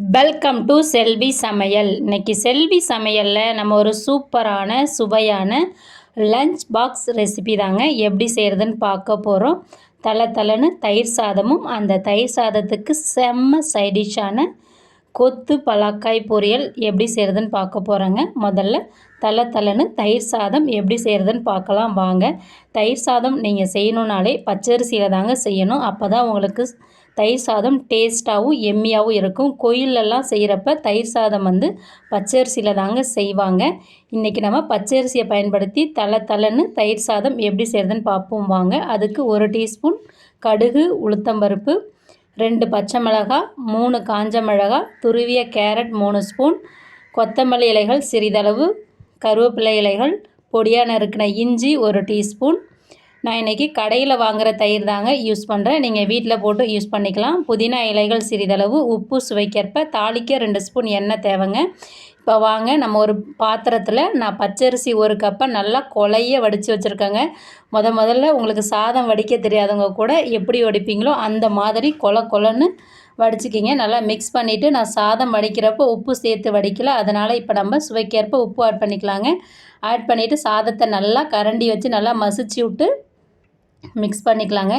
Welcome to செல்வி சமையல் இன்றைக்கி செல்வி சமையலில் நம்ம ஒரு சூப்பரான சுவையான லஞ்ச் பாக்ஸ் ரெசிபி தாங்க எப்படி செய்கிறதுன்னு பார்க்க போகிறோம் தலை தலைன்னு தயிர் சாதமும் அந்த தயிர் சாதத்துக்கு செம்ம சைடிஷான கொத்து பலாக்காய் பொரியல் எப்படி செய்கிறதுன்னு பார்க்க போகிறோங்க முதல்ல தலை தலைன்னு தயிர் சாதம் எப்படி செய்கிறதுன்னு பார்க்கலாம் வாங்க. தயிர் சாதம் நீங்கள் செய்யணுன்னாலே பச்சரிசியில் தாங்க செய்யணும். அப்போ தான் உங்களுக்கு தயிர் சாதம் டேஸ்ட்டாகவும் எம்மியாகவும் இருக்கும். கோயிலெல்லாம் செய்கிறப்ப தயிர் சாதம் வந்து பச்சரிசியில் தாங்க செய்வாங்க. இன்றைக்கி நம்ம பச்சரிசியை பயன்படுத்தி தலை தலைன்னு தயிர் சாதம் எப்படி செய்கிறதுன்னு பார்ப்போம் வாங்க. அதுக்கு ஒரு டீஸ்பூன் கடுகு உளுத்தம்பருப்பு ரெண்டு பச்சை மிளகாய் மூணு காஞ்ச மிளகாய் துருவிய கேரட் மூணு ஸ்பூன் கொத்தமல்லி இலைகள் சிறிதளவு கருவேப்பிலை இலைகள் பொடியாக நறுக்கின இஞ்சி ஒரு டீஸ்பூன் நான் இன்றைக்கி கடையில் வாங்குகிற தயிர் தாங்க யூஸ் பண்ணுறேன் நீங்கள் வீட்டில் போட்டு யூஸ் பண்ணிக்கலாம். புதினா இலைகள் சிறிதளவு உப்பு சுவைக்கேற்ப தாளிக்க ரெண்டு ஸ்பூன் எண்ணெய் தேவைங்க. இப்போ வாங்க நம்ம ஒரு பாத்திரத்தில் நான் பச்சரிசி ஒரு கப்பை நல்லா கொலைய வடித்து வச்சுருக்கேங்க. முத முதல்ல உங்களுக்கு சாதம் வடிக்க தெரியாதவங்க கூட எப்படி வடிப்பீங்களோ அந்த மாதிரி கொலை கொலன்னு வடிச்சிக்கிங்க. நல்லா மிக்ஸ் பண்ணிவிட்டு நான் சாதம் வடிக்கிறப்போ உப்பு சேர்த்து வடிக்கல. அதனால் இப்போ நம்ம சுவைக்கேற்ப உப்பு ஆட் பண்ணிக்கலாங்க. ஆட் பண்ணிவிட்டு சாதத்தை நல்லா கரண்டி வச்சு நல்லா மசிச்சு விட்டு மிக்ஸ் பண்ணிக்கலாங்க.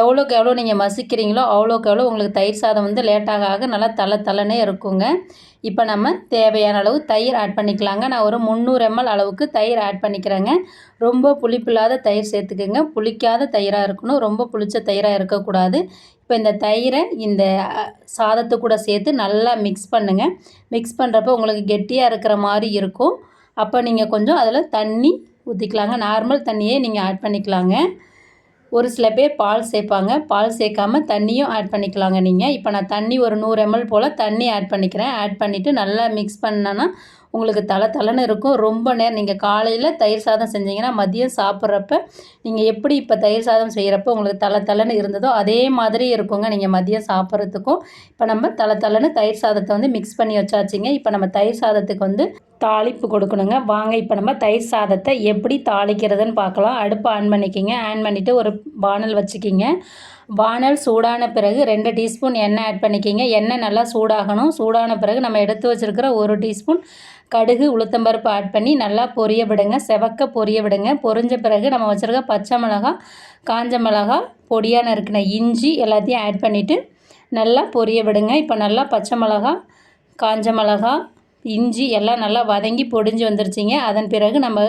எவ்வளோக்கு எவ்வளோ நீங்கள் மசிக்கிறீங்களோ அவ்வளோக்கு எவ்வளோ உங்களுக்கு தயிர் சாதம் வந்து லேட்டாக ஆக நல்லா தலை தலைனே இருக்குங்க. இப்போ நம்ம தேவையான அளவு தயிர் ஆட் பண்ணிக்கலாங்க. நான் ஒரு முந்நூறு எம்எல் அளவுக்கு தயிர் ஆட் பண்ணிக்கிறேங்க. ரொம்ப புளிப்பில்லாத தயிர் சேர்த்துக்குங்க. புளிக்காத தயிராக இருக்கணும். ரொம்ப புளிச்ச தயிராக இருக்கக்கூடாது. இப்போ இந்த தயிரை இந்த சாதத்து கூட சேர்த்து நல்லா மிக்ஸ் பண்ணுங்கள் மிக்ஸ் பண்ணுறப்ப உங்களுக்கு கெட்டியாக இருக்கிற மாதிரி இருக்கும். அப்போ நீங்கள் கொஞ்சம் அதில் தண்ணி ஊற்றிக்கலாங்க நார்மல் தண்ணியே நீங்கள் ஆட் பண்ணிக்கலாங்க. ஒரு சில பேர் பால் சேர்ப்பாங்க. பால் சேர்க்காம தண்ணியும் ஆட் பண்ணிக்கலாங்க நீங்கள் இப்போ நான் தண்ணி ஒரு நூறு எம்எல் போல் தண்ணி ஆட் பண்ணிக்கிறேன். ஆட் பண்ணிவிட்டு நல்லா மிக்ஸ் பண்ணனா உங்களுக்கு தலை தலைன்னு இருக்கும். ரொம்ப நேரம் நீங்கள் காலையில் தயிர் சாதம் செஞ்சீங்கன்னா மதியம் சாப்பிட்றப்ப நீங்கள் எப்படி இப்போ தயிர் சாதம் செய்கிறப்ப உங்களுக்கு தலை தலைன்னு இருந்ததோ அதே மாதிரி இருக்குங்க நீங்கள் மதியம் சாப்பிட்றதுக்கும். இப்போ நம்ம தலை தலைன்னு தயிர் சாதத்தை வந்து மிக்ஸ் பண்ணி வச்சாச்சுங்க. இப்போ நம்ம தயிர் சாதத்துக்கு வந்து தாளிப்பு கொடுக்கணுங்க. வாங்க இப்போ நம்ம தயிர் சாதத்தை எப்படி தாளிக்கிறதுன்னு பார்க்கலாம். அடுப்பு ஆன் பண்ணிக்கிங்க. ஆன் பண்ணிவிட்டு ஒரு வானல் வச்சுக்கிங்க. வானல் சூடான பிறகு ரெண்டு டீஸ்பூன் எண்ணெய் ஆட் பண்ணிக்கிங்க. எண்ணெய் நல்லா சூடாகணும். சூடான பிறகு நம்ம எடுத்து வச்சுருக்கிற ஒரு டீஸ்பூன் கடுகு உளுத்தம்பருப்பு ஆட் பண்ணி நல்லா பொரிய விடுங்க. செவக்க பொரிய விடுங்க. பொரிஞ்ச பிறகு நம்ம வச்சுருக்க பச்சை மிளகா காஞ்ச மிளகா பொடியாக நறுக்கின இஞ்சி எல்லாத்தையும் ஆட் பண்ணிவிட்டு நல்லா பொரிய விடுங்க. இப்போ நல்லா பச்சை மிளகா காஞ்ச மிளகா இஞ்சி எல்லாம் நல்லா வதங்கி பொடிஞ்சு வந்துருச்சிங்க. அதன் பிறகு நம்ம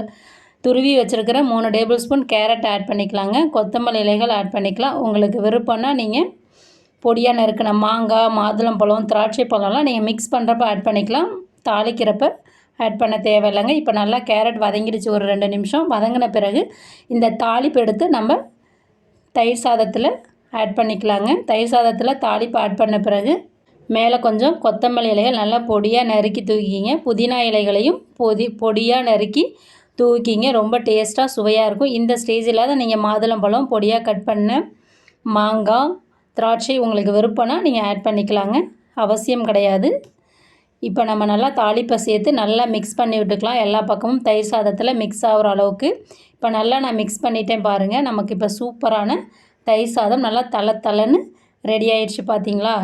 துருவி வச்சுருக்கிற மூணு டேபிள் ஸ்பூன் கேரட் ஆட் பண்ணிக்கலாங்க. கொத்தமல்லி இலைகள் ஆட் பண்ணிக்கலாம். உங்களுக்கு விருப்பம்னா நீங்கள் பொடியாக நறுக்கின மாங்காய் மாதுளம்பழம் திராட்சை பழம்லாம் நீங்கள் மிக்ஸ் பண்ணுறப்ப ஆட் பண்ணிக்கலாம். தாளிக்கிறப்ப ஆட் பண்ண தேவையில்லைங்க. இப்போ நல்லா கேரட் வதங்கிடுச்சு ஒரு ரெண்டு நிமிஷம். வதங்கின பிறகு இந்த தாளிப்பு எடுத்து நம்ம தயிர் சாதத்தில் ஆட் பண்ணிக்கலாங்க. தயிர் சாதத்தில் தாளிப்பு ஆட் பண்ண பிறகு மேலே கொஞ்சம் கொத்தமல்லி இலைகள் நல்லா பொடியாக நறுக்கி தூக்கிங்க புதினா இலைகளையும் பொதி பொடியாக நறுக்கி தூக்கிங்க. ரொம்ப டேஸ்ட்டாக சுவையாக இருக்கும். இந்த ஸ்டேஜில் தான் நீங்கள் மாதுளம்பழம் பொடியாக கட் பண்ண மாங்காய் திராட்சை உங்களுக்கு விருப்பம்னா நீங்கள் ஆட் பண்ணிக்கலாங்க. அவசியம் கிடையாது. இப்போ நம்ம நல்லா தாளிப்பை சேர்த்து நல்லா மிக்ஸ் பண்ணி விட்டுக்கலாம். எல்லா பக்கமும் தயிர் சாதத்தில் மிக்ஸ் ஆகிற அளவுக்கு. இப்போ நல்லா நான் மிக்ஸ் பண்ணிட்டேன் பாருங்கள் நமக்கு இப்போ சூப்பரான தயிர் சாதம் நல்லா தலை தலைன்னு ரெடி ஆயிடுச்சு பார்த்தீங்களா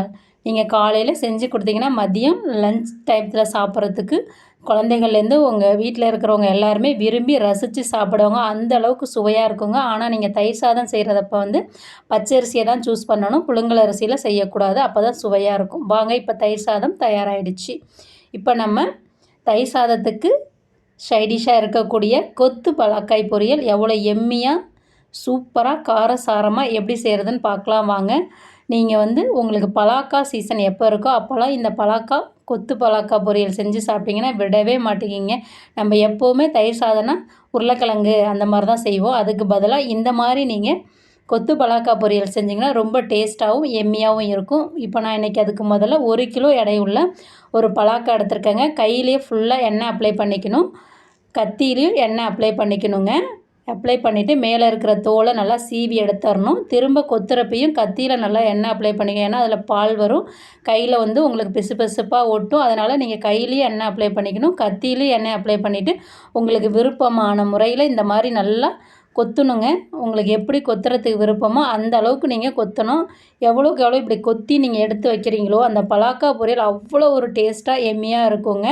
நீங்கள் காலையில் செஞ்சு கொடுத்தீங்கன்னா மதியம் லஞ்ச் டைத்தில் சாப்பிட்றதுக்கு குழந்தைங்கள்லேருந்து உங்கள் வீட்டில் இருக்கிறவங்க எல்லாருமே விரும்பி ரசித்து சாப்பிடுவாங்க. அந்த அளவுக்கு சுவையாக இருக்குங்க. ஆனால் நீங்கள் தயிர் சாதம் செய்கிறதப்ப வந்து பச்சரிசியை தான் சூஸ் பண்ணணும். புழுங்கல் அரிசியில் செய்யக்கூடாது. அப்போ தான் சுவையாக இருக்கும். வாங்க இப்போ தயிர் சாதம் தயாராகிடுச்சு இப்போ நம்ம தயிர் சாதத்துக்கு சைடிஷாக இருக்கக்கூடிய கொத்து பலாக்காய் பொரியல் எவ்வளோ எம்மியாக சூப்பராக காரசாரமாக எப்படி செய்கிறதுன்னு பார்க்கலாம். வாங்க. நீங்கள் வந்து உங்களுக்கு பலாக்கா சீசன் எப்போ இருக்கோ அப்போல்லாம் இந்த பலாக்கா கொத்து பலாக்கா பொரியல் செஞ்சு சாப்பிட்டிங்கன்னா விடவே மாட்டேங்கிங்க. நம்ம எப்போவுமே தயிர் சாதம்னா உருளைக்கிழங்கு அந்த மாதிரி தான் செய்வோம். அதுக்கு பதிலாக இந்த மாதிரி நீங்கள் கொத்து பலாக்கா பொரியல் செஞ்சிங்கன்னா ரொம்ப டேஸ்ட்டாகவும் எம்மியாகவும் இருக்கும். இப்போ நான் இன்றைக்கி அதுக்கு முதல்ல ஒரு கிலோ எடையுள்ள ஒரு பலாக்கா எடுத்துருக்கேங்க. கையிலேயே ஃபுல்லாக எண்ணெய் அப்ளை பண்ணிக்கணும். கத்திலையும் எண்ணெய் அப்ளை பண்ணிக்கணுங்க. அப்ளை பண்ணிவிட்டு மேலே இருக்கிற தோலை நல்லா சீவி எடுத்துடணும். திரும்ப கொத்துறப்பையும் கத்தியில் நல்லா எண்ணெய் அப்ளை பண்ணிக்க. ஏன்னா அதில் பால் வரும். கையில் வந்து உங்களுக்கு பிசு பிசுப்பாக ஒட்டும். அதனால் நீங்கள் கையிலேயே எண்ணெய் அப்ளை பண்ணிக்கணும். கத்தியிலையும் எண்ணெய் அப்ளை பண்ணிவிட்டு உங்களுக்கு விருப்பமான முறையில் இந்த மாதிரி நல்லா கொத்தணுங்க. உங்களுக்கு எப்படி கொத்துறதுக்கு விருப்பமோ அந்த அளவுக்கு நீங்கள் கொத்தணும். எவ்வளோக்கு எவ்வளோ இப்படி கொத்தி நீங்கள் எடுத்து வைக்கிறீங்களோ அந்த பலாக்கா பொரியல் அவ்வளோ ஒரு டேஸ்ட்டாக எம்மியாக இருக்குங்க.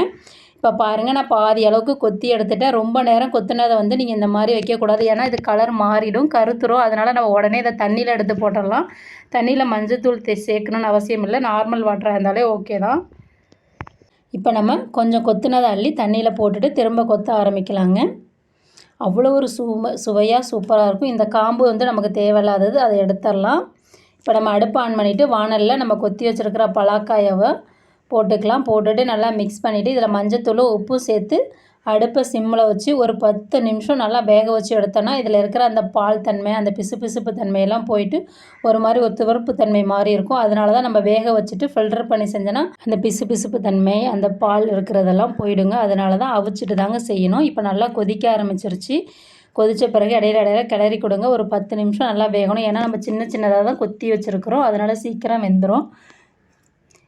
இப்போ பாருங்கள் நான் பாதி அளவுக்கு கொத்தி எடுத்துட்டேன். ரொம்ப நேரம் கொத்தினதை வந்து நீங்கள் இந்த மாதிரி வைக்கக்கூடாது. ஏன்னா இது கலர் மாறிடும் கருத்துரும். அதனால் நம்ம உடனே இதை தண்ணியில் எடுத்து போட்டுடலாம். தண்ணியில் மஞ்சத்தூள் தே சேர்க்கணுன்னு அவசியம் இல்லை. நார்மல் வாட்டராக இருந்தாலே ஓகே தான். இப்போ நம்ம கொஞ்சம் கொத்தினதை அள்ளி தண்ணியில் போட்டுட்டு திரும்ப கொத்த ஆரம்பிக்கலாங்க. அவ்வளோ ஒரு சும சுவையாக சூப்பராக இருக்கும். இந்த காம்பு வந்து நமக்கு தேவையில்லாதது அதை எடுத்துடலாம். இப்போ நம்ம அடுப்பு ஆன் பண்ணிவிட்டு வானலில் நம்ம கொத்தி வச்சுருக்கிற பலாக்காயவை போட்டுக்கலாம். போட்டுட்டு நல்லா மிக்ஸ் பண்ணிவிட்டு இதில் மஞ்சத்தூளும் உப்பும் சேர்த்து அடுப்பை சிம்மில் வச்சு ஒரு பத்து நிமிஷம் நல்லா வேக வச்சு எடுத்தோன்னா இதில் இருக்கிற அந்த பால் தன்மை அந்த பிசு பிசுப்பு தன்மையெல்லாம் போயிட்டு ஒரு மாதிரி ஒரு துவர்ப்பு தன்மை மாதிரி இருக்கும். அதனால தான் நம்ம வேக வச்சுட்டு ஃபில்டர் பண்ணி செஞ்சோன்னா அந்த பிசு பிசுப்பு தன்மை அந்த பால் இருக்கிறதெல்லாம் போயிடுங்க. அதனால தான் அவிச்சிட்டு தாங்க செய்யணும். இப்போ நல்லா கொதிக்க ஆரம்பிச்சிருச்சு. கொதித்த பிறகு இடையில இடையில கிளறி கொடுங்க. ஒரு பத்து நிமிஷம் நல்லா வேகணும். ஏன்னா நம்ம சின்ன சின்னதாக தான் கொத்தி வச்சுருக்குறோம். அதனால் சீக்கிரம் வெந்துடும்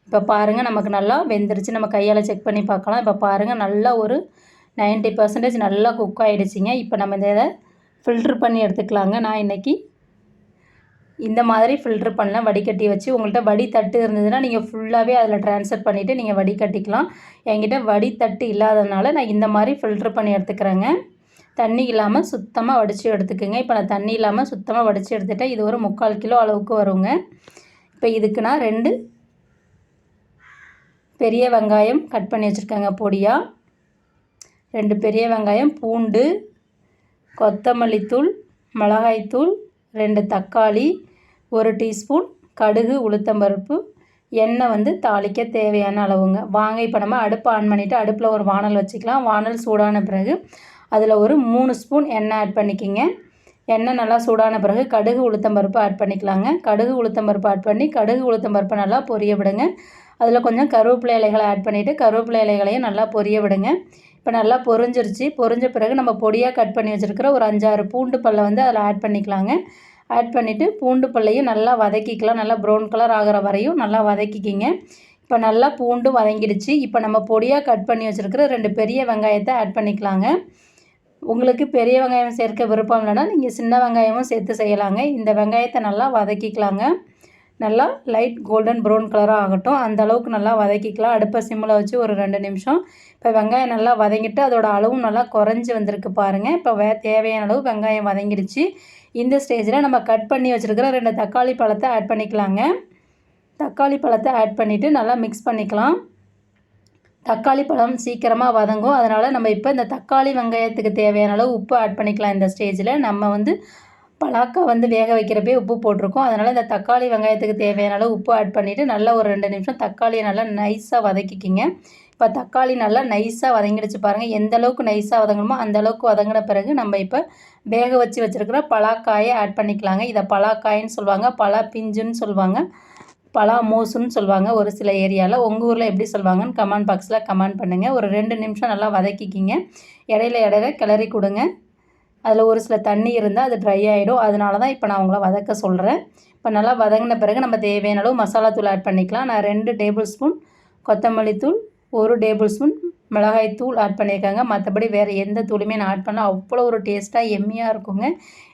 இப்போ பாருங்கள் நமக்கு நல்லா வெந்துருச்சு. நம்ம கையால் செக் பண்ணி பார்க்கலாம். இப்போ பாருங்கள் நல்லா ஒரு நைன்ட்டி பர்சன்டேஜ் நல்லா குக் ஆகிடுச்சிங்க இப்போ நம்ம இந்த இதை ஃபில்ட்ரு பண்ணி எடுத்துக்கலாங்க. நான் இன்றைக்கி இந்த மாதிரி ஃபில்ட்ரு பண்ணலாம். வடிகட்டி வச்சு உங்கள்கிட்ட வடி தட்டு இருந்ததுன்னா நீங்கள் ஃபுல்லாகவே அதில் ட்ரான்ஸ்ஃபர் பண்ணிவிட்டு நீங்கள் வடிகட்டிக்கலாம். என்கிட்ட வடி தட்டு இல்லாததுனால நான் இந்த மாதிரி ஃபில்ட்ரு பண்ணி எடுத்துக்கிறேங்க. தண்ணி இல்லாமல் சுத்தமாக வடித்து எடுத்துக்கோங்க. இப்போ நான் தண்ணி இல்லாமல் சுத்தமாக வடித்து எடுத்துட்டேன். இது ஒரு முக்கால் கிலோ அளவுக்கு வருங்க. இப்போ இதுக்கு நான் ரெண்டு பெரிய வெங்காயம் கட் பண்ணி வச்சுருக்கேங்க பொடியாக ரெண்டு பெரிய வெங்காயம் பூண்டு கொத்தமல்லி தூள் மிளகாய்த்தூள் ரெண்டு தக்காளி ஒரு டீஸ்பூன் கடுகு உளுத்தம்பருப்பு. எண்ணெய் வந்து தாளிக்க தேவையான அளவுங்க. வாங்க இப்போ நம்ம அடுப்பை ஆன் பண்ணிவிட்டு அடுப்பில் ஒரு வானல் வச்சுக்கலாம். வானல் சூடான பிறகு அதில் ஒரு மூணு ஸ்பூன் எண்ணெய் ஆட் பண்ணிக்கிங்க. எண்ணெய் நல்லா சூடான பிறகு கடுகு உளுத்தம்பருப்பு ஆட் பண்ணிக்கலாங்க. கடுகு உளுத்தம்பருப்பு ஆட் பண்ணி கடுகு உளுத்தம்பருப்பு நல்லா பொரிய விடுங்க. அதில் கொஞ்சம் கருவேப்பிலை இலைகளை ஆட் பண்ணிவிட்டு கருவேப்பிலை இலைகளையும் நல்லா பொரிய விடுங்க. இப்போ நல்லா பொரிஞ்சிருச்சு. பொரிஞ்ச பிறகு நம்ம பொடியாக கட் பண்ணி வச்சுருக்கிற ஒரு அஞ்சாறு பூண்டு பல்லை வந்து அதில் ஆட் பண்ணிக்கலாங்க. ஆட் பண்ணிவிட்டு பூண்டு பல்லையும் நல்லா வதக்கிக்கலாம். நல்லா ப்ரௌன் கலர் ஆகிற வரையும் நல்லா வதக்கிக்கிங்க. இப்போ நல்லா பூண்டு வதங்கிடுச்சு. இப்போ நம்ம பொடியாக கட் பண்ணி வச்சுருக்கிற ரெண்டு பெரிய வெங்காயத்தை ஆட் பண்ணிக்கலாங்க. உங்களுக்கு பெரிய வெங்காயம் சேர்க்க விருப்பம் இல்லைன்னா நீங்கள் சின்ன வெங்காயமும் சேர்த்து செய்யலாங்க. இந்த வெங்காயத்தை நல்லா வதக்கிக்கலாங்க. நல்லா லைட் கோல்டன் ப்ரௌன் கலராக ஆகட்டும். அந்த அளவுக்கு நல்லா வதக்கிக்கலாம். அடுப்பை சிம்மில் வச்சு ஒரு ரெண்டு நிமிஷம். இப்போ வெங்காயம் நல்லா வதங்கிட்டு அதோட அளவும் நல்லா குறைஞ்சி வந்திருக்கு பாருங்கள் இப்போ வே தேவையான அளவு வெங்காயம் வதங்கிடுச்சு இந்த ஸ்டேஜில் நம்ம கட் பண்ணி வச்சுருக்கிற ரெண்டு தக்காளி பழத்தை ஆட் பண்ணிக்கலாங்க. தக்காளி பழத்தை ஆட் பண்ணிவிட்டு நல்லா மிக்ஸ் பண்ணிக்கலாம். தக்காளி பழம் சீக்கிரமாக வதங்கும். அதனால் நம்ம இப்போ இந்த தக்காளி வெங்காயத்துக்கு தேவையான அளவு உப்பு ஆட் பண்ணிக்கலாம். இந்த ஸ்டேஜில் நம்ம வந்து பலாக்கா வந்து வேக வைக்கிறப்பே உப்பு போட்டிருக்கோம். அதனால் இந்த தக்காளி வெங்காயத்துக்கு தேவையான அளவு உப்பு ஆட் பண்ணிவிட்டு நல்லா ஒரு ரெண்டு நிமிஷம் தக்காளியை நல்லா நைஸாக வதக்கிக்கிங்க. இப்போ தக்காளி நல்லா நைஸாக வதங்கிடுச்சு பாருங்கள் எந்த அளவுக்கு நைஸாக வதங்கணுமோ அந்த அளவுக்கு வதங்கின பிறகு நம்ம இப்போ வேக வச்சு வச்சுருக்கிற பலாக்காயை ஆட் பண்ணிக்கலாங்க. இதை பலாக்காயின்னு சொல்லுவாங்க பலா பிஞ்சுன்னு சொல்லுவாங்க பலா மோசுன்னு சொல்லுவாங்க ஒரு சில ஏரியாவில் உங்கள் ஊரில் எப்படி சொல்லுவாங்கன்னு கமெண்ட் பாக்ஸில் கமெண்ட் பண்ணுங்கள் ஒரு ரெண்டு நிமிஷம் நல்லா வதக்கிக்கிங்க. இடையில இடையில கிளறி கொடுங்க. அதில் ஒரு சில தண்ணி இருந்தால் அது ட்ரை ஆகிடும் அதனால தான் இப்போ நான் உங்களை வதக்க சொல்கிறேன் இப்போ நல்லா வதங்கின பிறகு நம்ம தேவையான அளவு மசாலா தூள் ஆட் பண்ணிக்கலாம். நான் ரெண்டு டேபிள் ஸ்பூன் கொத்தமல்லி தூள் ஒரு டேபிள் ஸ்பூன் மிளகாய் தூள் ஆட் பண்ணியிருக்காங்க. மற்றபடி வேறு எந்த தூளுமே நான் ஆட் பண்ணால். அவ்வளோ ஒரு டேஸ்ட்டாக எம்மியாக இருக்குங்க.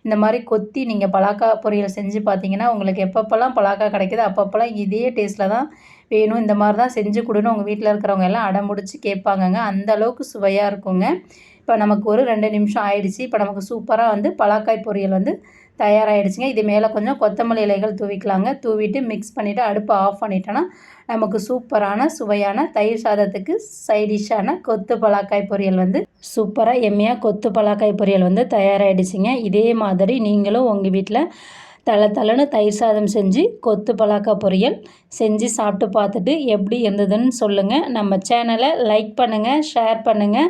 இந்த மாதிரி கொத்தி நீங்கள் பலாக்கா பொரியல் செஞ்சு பார்த்தீங்கன்னா உங்களுக்கு எப்பப்போல்லாம் பலாக்கா கிடைக்குது அப்பப்போல்லாம் இதே டேஸ்ட்டில் தான் வேணும். இந்த மாதிரி தான் செஞ்சு கொடுன்னு உங்கள் வீட்டில் இருக்கிறவங்க எல்லாம் அடம்பிடிச்சி கேட்பாங்கங்க. அந்த அளவுக்கு சுவையாக இருக்குங்க. இப்போ நமக்கு ஒரு ரெண்டு நிமிஷம் ஆயிடுச்சு. இப்போ நமக்கு சூப்பராக வந்து பலாக்காய் பொரியல் வந்து தயாராகிடுச்சுங்க இது மேலே கொஞ்சம் கொத்தமல்லி இலைகள் தூவிக்கலாங்க. தூவிட்டு மிக்ஸ் பண்ணிவிட்டு அடுப்பை ஆஃப் பண்ணிட்டோன்னா நமக்கு சூப்பரான சுவையான தயிர் சாதத்துக்கு சைடிஷான கொத்து பலாக்காய் பொரியல் வந்து சூப்பராக எம்மையாக கொத்து பலாக்காய் பொரியல் வந்து தயாராகிடுச்சிங்க இதே மாதிரி நீங்களும் உங்கள் வீட்டில் தலை தலைன்னு தயிர் சாதம் செஞ்சு கொத்து பலாக்காய் பொரியல் செஞ்சு சாப்பிட்டு பார்த்துட்டு எப்படி இருந்ததுன்னு சொல்லுங்கள் நம்ம சேனலை லைக் பண்ணுங்கள் ஷேர் பண்ணுங்கள்